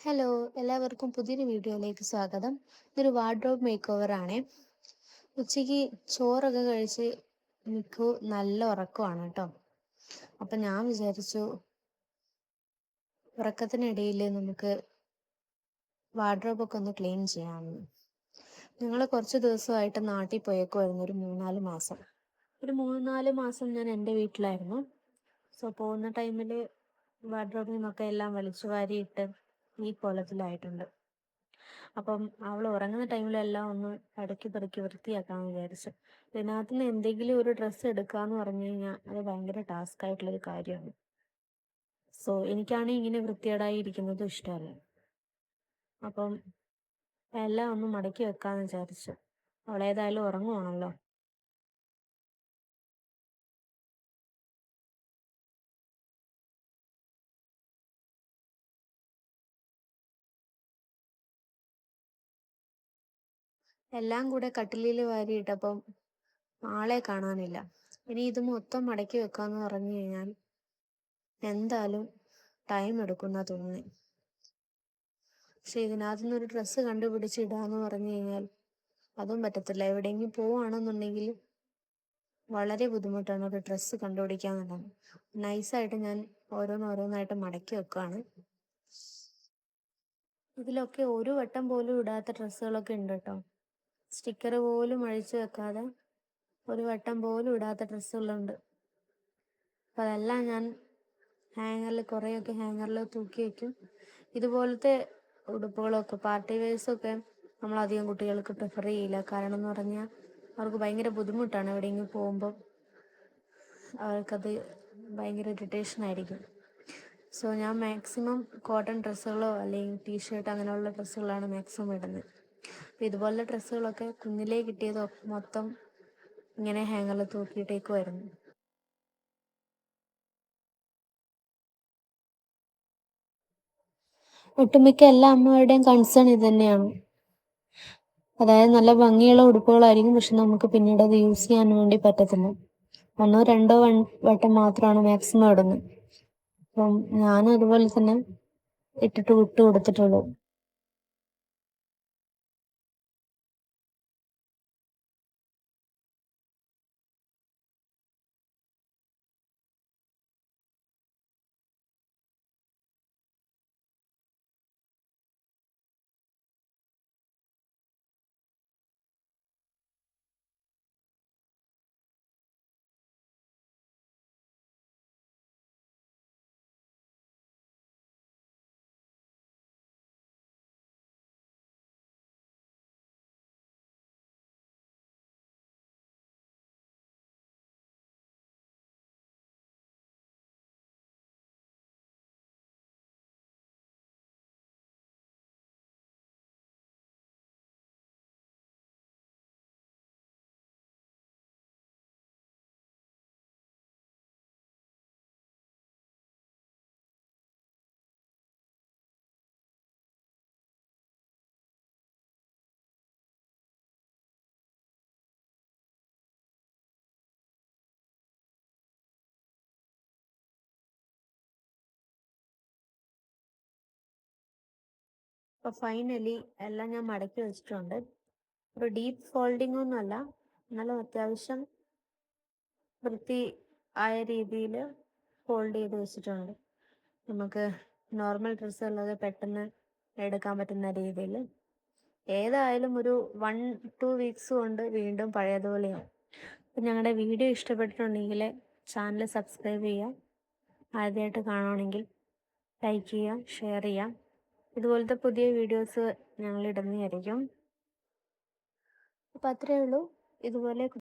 Hello എല്ലാവർക്കും പുതിയൊരു വീഡിയോയിലേക്ക് സ്വാഗതം. ഇതൊരു വാർഡ്രോബ് മേക്ക് ഓവർ ആണ്. ഉച്ചയ്ക്ക് ചോറൊക്കെ കഴിച്ച് മിക്കു നല്ല ഉറക്കമാണ് കേട്ടോ അപ്പം ഞാൻ വിചാരിച്ചു ഉറക്കത്തിനിടയിൽ നമുക്ക് വാർഡ്രോബൊക്കെ ഒന്ന് ക്ലീൻ ചെയ്യാമെന്ന് ഞങ്ങൾ കുറച്ച് ദിവസമായിട്ട് നാട്ടിൽ പോയേക്കുമായിരുന്നു ഒരു മൂന്നാൽ മാസം. ഒരു മൂന്നാൽ മാസം ഞാൻ എന്റെ വീട്ടിലായിരുന്നു. സോ പോകുന്ന ടൈമിൽ വാർഡ്രോബിൽ നിന്നൊക്കെ എല്ലാം വലിച്ചു വാരിയിട്ട് ഈ കോലത്തിലായിട്ടുണ്ട്. അപ്പം അവൾ ഉറങ്ങുന്ന ടൈമിലെല്ലാം ഒന്ന് അടുക്കി പെറുക്കി വൃത്തിയാക്കാന്ന് വിചാരിച്ചു. ഇതിനകത്ത് നിന്ന് എന്തെങ്കിലും ഒരു ഡ്രസ്സ് എടുക്കാന്ന് പറഞ്ഞു കഴിഞ്ഞാൽ അത് ഭയങ്കര ടാസ്ക് ആയിട്ടുള്ളൊരു കാര്യമാണ്. സോ എനിക്കാണെങ്കിൽ ഇങ്ങനെ വൃത്തികേടായി ഇരിക്കുന്നതും ഇഷ്ടമല്ല. അപ്പം എല്ലാം ഒന്ന് മടക്കി വെക്കാന്ന് വിചാരിച്ചു. അവളേതായാലും ഉറങ്ങുവാണല്ലോ. എല്ലാം കൂടെ കട്ടിലിൽ വാരിയിട്ടപ്പം ആളെ കാണാനില്ല. ഇനി ഇത് മൊത്തം മടക്കി വെക്കാന്ന് പറഞ്ഞു കഴിഞ്ഞാൽ എന്തായാലും ടൈം എടുക്കുന്ന തോന്നി പക്ഷെ ഇതിനകത്തു ഒരു ഡ്രസ്സ് കണ്ടുപിടിച്ച് ഇടാന്ന് പറഞ്ഞു കഴിഞ്ഞാൽ അതും പറ്റത്തില്ല. എവിടെയെങ്കിലും പോവാണെന്നുണ്ടെങ്കിൽ വളരെ ബുദ്ധിമുട്ടാണ് ഒരു ഡ്രസ്സ് കണ്ടുപിടിക്കാൻ തന്നെ നൈസായിട്ട് ഞാൻ ഓരോന്നോരോന്നായിട്ട് മടക്കി വെക്കുകയാണ് ഇതിലൊക്കെ ഒരു വട്ടം പോലും ഇടാത്ത ഡ്രസ്സുകളൊക്കെ ഉണ്ട് കേട്ടോ. സ്റ്റിക്കർ പോലും അഴിച്ചു വെക്കാതെ ഒരു വട്ടം പോലും ഇടാത്ത ഡ്രസ്സുകളുണ്ട് അപ്പം അതെല്ലാം ഞാൻ ഹാങ്ങറിൽ കുറേയൊക്കെ ഹാങ്ങറിൽ തൂക്കി വയ്ക്കും ഇതുപോലത്തെ ഉടുപ്പുകളൊക്കെ പാർട്ടി വെയർസൊക്കെ നമ്മളധികം കുട്ടികൾക്ക് പ്രിഫർ ചെയ്യില്ല. കാരണം എന്ന് പറഞ്ഞാൽ അവർക്ക് ഭയങ്കര ബുദ്ധിമുട്ടാണ് എവിടെയെങ്കിലും പോകുമ്പോൾ അവർക്കത് ഭയങ്കര ഇറിറ്റേഷൻ ആയിരിക്കും. സോ ഞാൻ മാക്സിമം കോട്ടൺ ഡ്രസ്സുകളോ അല്ലെങ്കിൽ ടീഷർട്ട് അങ്ങനെയുള്ള ഡ്രസ്സുകളാണ് മാക്സിമം ഇടുന്നത്. അപ്പോൾ ഇതുപോലുള്ള ഡ്രസ്സുകളൊക്കെ കുഞ്ഞിലേ കിട്ടിയത് മൊത്തം ഇങ്ങനെ ഹാങ്ങറിൽ തൂക്കിയിട്ടേക്കുമായിരുന്നു ഒട്ടുമിക്ക എല്ലാ അമ്മമാരുടെയും കൺസേൺ ഇത് തന്നെയാണ്. അതായത് നല്ല ഭംഗിയുള്ള ഉടുപ്പുകളായിരിക്കും പക്ഷെ നമുക്ക് പിന്നീട് അത് യൂസ് ചെയ്യാൻ വേണ്ടി പറ്റത്തില്ല. ഒന്നോ രണ്ടോ വട്ടം മാത്രമാണ് മാക്സിമം ഇടുന്നത്. അപ്പം ഞാനും അതുപോലെ തന്നെ ഇട്ടിട്ട് വിട്ടു കൊടുത്തിട്ടുള്ളൂ. അപ്പോൾ ഫൈനലി എല്ലാം ഞാൻ മടക്കി വെച്ചിട്ടുണ്ട്. ഒരു ഡീപ്പ് ഫോൾഡിംഗ് ഒന്നുമല്ല എന്നാലും അത്യാവശ്യം വൃത്തി ആയ രീതിയിൽ ഫോൾഡ് ചെയ്ത് വെച്ചിട്ടുണ്ട്. നമുക്ക് നോർമൽ ഡ്രസ്സ് ഡ്രസ്സുകളൊക്കെ പെട്ടെന്ന് എടുക്കാൻ പറ്റുന്ന രീതിയിൽ. ഏതായാലും ഒരു വൺ ടു വീക്സ് കൊണ്ട് വീണ്ടും പഴയതുപോലെയാവും അപ്പം ഞങ്ങളുടെ വീഡിയോ ഇഷ്ടപ്പെട്ടിട്ടുണ്ടെങ്കിൽ ചാനൽ സബ്സ്ക്രൈബ് ചെയ്യുക. ആദ്യമായിട്ട് കാണുകയാണെങ്കിൽ ലൈക്ക് ചെയ്യുക ഷെയർ ചെയ്യുക. ഇതുപോലത്തെ പുതിയ വീഡിയോസ് ഞങ്ങൾ ഇടുന്നതായിരിക്കും അപ്പോൾ അത്രയേ ഉള്ളൂ. ഇതുപോലെ